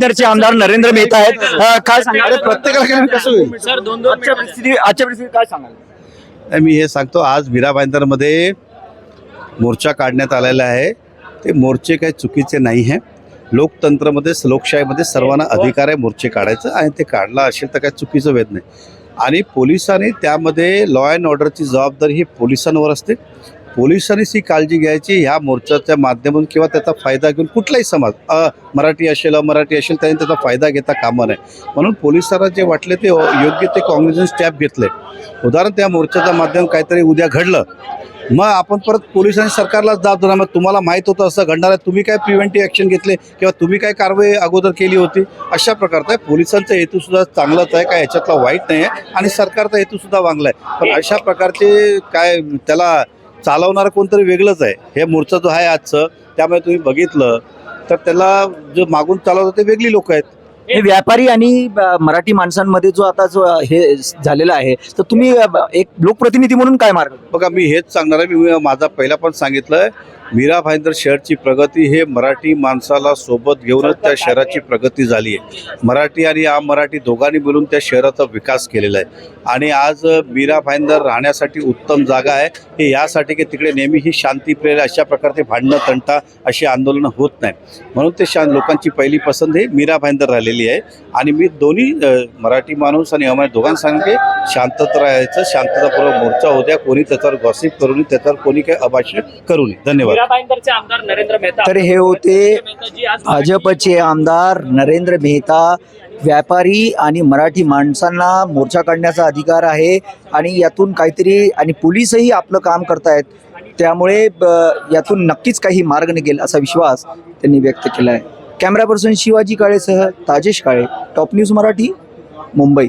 नरचे आमदार नरेंद्र मेहता आहेत. काय सांगाल? प्रत्येकाला केलं कसं होईल? सर दोन दोन आजच्या परिस्थिती आजच्या परिस्थितीत काय सांगाल? मी हे सांगतो आज मीरा भाईंदरमध्ये मोर्चा काढण्यात आलेला आहे. ते मोर्चे काही चुकीचे नाही आहे लोकतंत्रमध्ये लोकशाहीमध्ये सर्वांना अधिकार आहे मोर्चे काढायचं आणि ते काढला असेल तर काही चुकीचं वेद नाही. आणि पोलिसांनी त्यामध्ये लॉ अँड ऑर्डरची जबाबदारी ही पोलिसांवर असते. पोलिसांनीच ही काळजी घ्यायची ह्या मोर्चाच्या माध्यमातून किंवा त्याचा फायदा घेऊन कुठलाही समाज अ, मराठी असेल अमराठी असेल त्यांनी त्याचा फायदा घेता कामा नये. म्हणून पोलिसांना जे वाटले ते योग्य ते काँग्रेसने स्टॅप घेतले. उदाहरण त्या मोर्चाच्या माध्यम काहीतरी उद्या घडलं. मग आपण परत पोलिसांनी सरकारलाच जाब देणार मग तुम्हाला माहीत होतं असं घडणार आहे तुम्ही काय प्रिव्हेंटिव्ह ॲक्शन घेतले किंवा तुम्ही काय कारवाई अगोदर केली होती? अशा प्रकारचा आहे पोलिसांचा हेतूसुद्धा चांगलाच आहे काय ह्याच्यातला वाईट नाही आहे आणि सरकारचा हेतूसुद्धा वांगला आहे. पण अशा प्रकारचे काय त्याला चालवणारं कोणतरी वेगळंच आहे. हे मोर्चा जो आहे आजचं. त्यामुळे तुम्ही बघितलं. तर त्याला जो मागून चालवतं ते वेगळी लोक आहेत. हे व्यापारी आणि मराठी माणसांमध्ये जो आता जो हे झालेला आहे तर तुम्ही एक लोकप्रतिनिधी म्हणून काय मार्ग? बघा मी हेच सांगणार आहे. मी माझा पहिला पण सांगितलं मीरा भाईंदर शहरची प्रगती हे मराठी माणसाला सोबत घेऊनच त्या शहराची प्रगती झाली आहे. मराठी आणि मराठी दोघांनी मिळून त्या शहराचा विकास केलेला आहे. आणि आज मीरा भाईंदर राहण्यासाठी उत्तम जागा आहे. हे यासाठी की तिकडे नेहमी ही शांतीप्रिय अशा प्रकारचे भांडणं तंटा अशी आंदोलनं होत नाही. म्हणून ते शां लोकांची पहिली पसंत ही मीरा भाईंदर राहिलेली आहे. आणि मी दोन्ही मराठी माणूस आणि अमराठी दोघांना सांगते शांतता राहायचं शांततापूर्वक मोर्चा होऊ द्या कोणी त्याच्यावर गॉसिप करू नये त्याच्यावर कोणी काही अभाष्य करू नये. धन्यवाद. आमदार नरेंद्र मेहता. तर हे होते भाजपचे आमदार नरेंद्र मेहता व्यापारी आणि मराठी माणसांना मोर्चा काढण्याचा अधिकार आहे आणि यातून काहीतरी आणि पोलीसही आपलं काम करतायत. त्यामुळे ब- यातून नक्कीच काही मार्ग निघेल असा विश्वास त्यांनी व्यक्त केला आहे कॅमेरा पर्सन शिवाजी काळेसह ताजेश काळे टॉप न्यूज मराठी मुंबई.